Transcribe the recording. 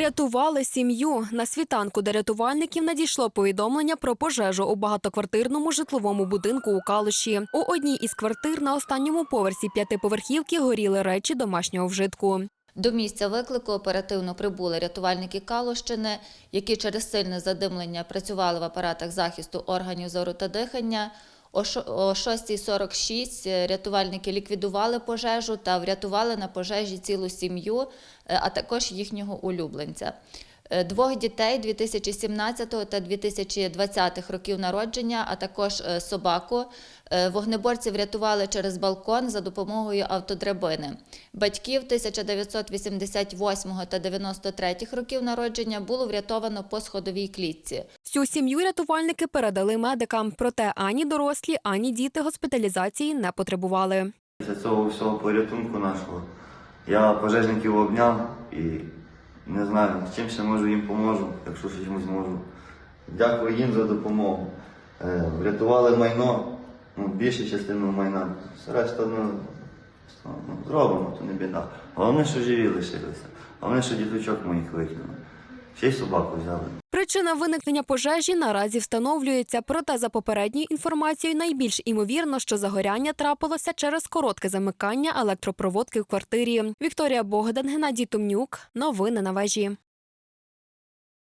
Врятували сім'ю. На світанку до рятувальників надійшло повідомлення про пожежу у багатоквартирному житловому будинку у Калуші. У одній із квартир на останньому поверсі п'ятиповерхівки горіли речі домашнього вжитку. До місця виклику оперативно прибули рятувальники Калущини, які через сильне задимлення працювали в апаратах захисту органів зору та дихання. О шо- О 6.46 рятувальники ліквідували пожежу та врятували на пожежі цілу сім'ю, е, а також їхнього улюбленця. Е, Двох дітей 2017 та 2020 років народження, а також е, собаку. Е, Вогнеборці врятували через балкон за допомогою автодрабини. Батьків 1988 та 93 років народження було врятовано по сходовій клітці. Всю сім'ю рятувальники передали медикам, проте ані дорослі, ані діти госпіталізації не потребували. Після цього всього порятунку нашого я пожежників обняв і не знаю, чим ще можу їм поможу, якщо щось йому зможу. Дякую їм за допомогу. Е, Врятували майно, ну, більшу частину майна. Все решта ну, ну, зробимо, то не біда. Головне, що живі лишилися. Головне, що діточок моїх викинули. Ще й собаку взяли. Причина виникнення пожежі наразі встановлюється, проте за попередньою інформацією найбільш імовірно, що загоряння трапилося через коротке замикання електропроводки в квартирі. Вікторія Богдан, Геннадій Тумнюк. Новини на вежі.